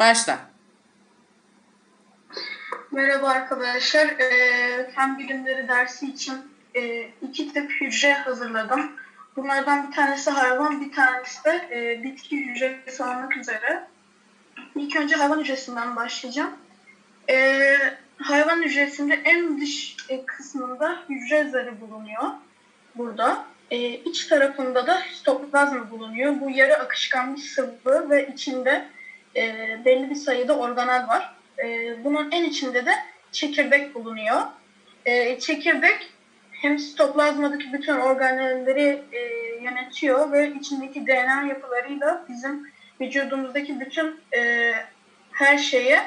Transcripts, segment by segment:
Başla. Merhaba arkadaşlar. Ee, fen bilimleri dersi için e, iki tip hücre hazırladım. Bunlardan bir tanesi hayvan, bir tanesi de e, bitki hücresi olmak üzere. İlk önce hayvan hücresinden başlayacağım. Ee, hayvan hücresinde en dış e, kısmında hücre zarı bulunuyor. Burada. E, iç tarafında da sitoplazma bulunuyor. Bu yarı akışkan bir sıvı ve içinde e, belli bir sayıda organel var. E, bunun en içinde de çekirdek bulunuyor. E, çekirdek hem sitoplazmadaki bütün organelleri e, yönetiyor ve içindeki DNA yapılarıyla bizim vücudumuzdaki bütün e, her şeye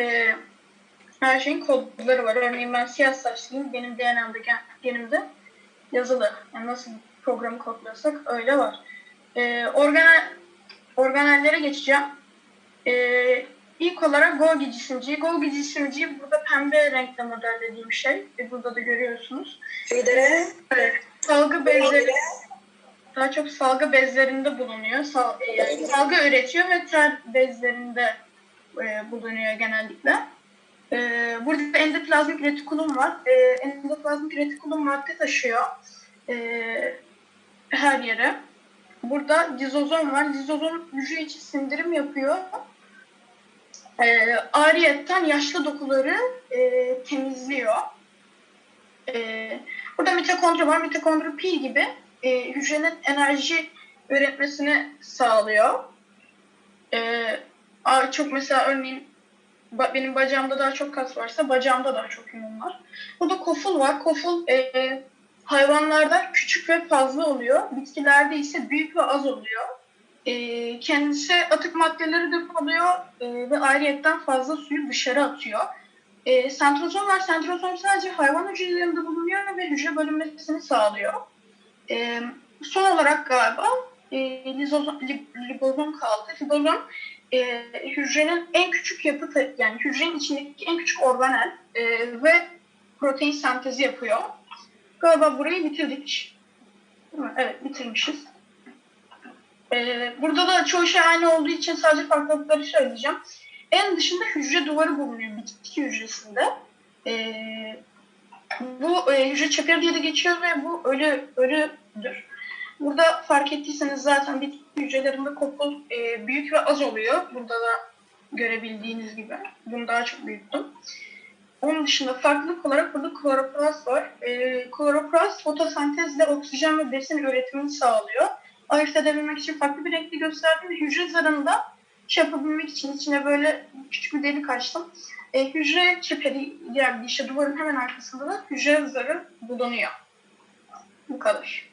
e, her şeyin kodları var. Örneğin ben siyah saçlıyım. Benim DNA'mda gen- genimde yazılı. Yani nasıl programı kodlasak öyle var. E, organel, organellere geçeceğim. Ee, ilk olarak Golgi cisimciği. Golgi cisimciği burada pembe renkte modellediğim şey. E, burada da görüyorsunuz. Fidere, Evet, salgı bezleri daha çok salgı bezlerinde bulunuyor. Sal, e, salgı üretiyor ve ter bezlerinde e, bulunuyor genellikle. E, burada endoplazmik retikulum var. E, endoplazmik retikulum madde taşıyor e, her yere. Burada dizozom var. Dizozom hücre içi sindirim yapıyor. E, ariyetten yaşlı dokuları e, temizliyor. E, burada mitokondri var. Mitokondri pil gibi e, hücrenin enerji üretmesini sağlıyor. E, çok mesela örneğin benim bacağımda daha çok kas varsa bacağımda daha çok yün var. Burada koful var. Koful e, hayvanlarda küçük ve fazla oluyor. Bitkilerde ise büyük ve az oluyor. E, kendisi atık maddeleri depoluyor e, ve ayrıyetten fazla suyu dışarı atıyor. E, sentrozom var. Sentrozom sadece hayvan hücrelerinde bulunuyor ve hücre bölünmesini sağlıyor. E, son olarak galiba e, lizozom, li- libozom kaldı. Libozom e, hücrenin en küçük yapı, yani hücrenin içindeki en küçük organel e, ve protein sentezi yapıyor. Galiba burayı bitirdik. Evet bitirmişiz. E, burada da çoğu şey aynı olduğu için sadece farklılıkları söyleyeceğim. En dışında hücre duvarı bulunuyor bitki hücresinde. E, bu e, hücre çeperi diye de geçiyor ve bu ölü ölüdür. Burada fark ettiyseniz zaten bitki hücrelerinde kopul e, büyük ve az oluyor. Burada da görebildiğiniz gibi. Bunu daha çok büyüttüm. Onun dışında farklılık olarak burada kloroplast var. E, kloroplast fotosentezle oksijen ve besin üretimini sağlıyor. Ayırt edebilmek için farklı bir renkli gösterdim. Hücre zarında şey yapabilmek için içine böyle küçük bir delik açtım. E, hücre çeperi bir işte duvarın hemen arkasında da hücre zarı bulunuyor. Bu kadar.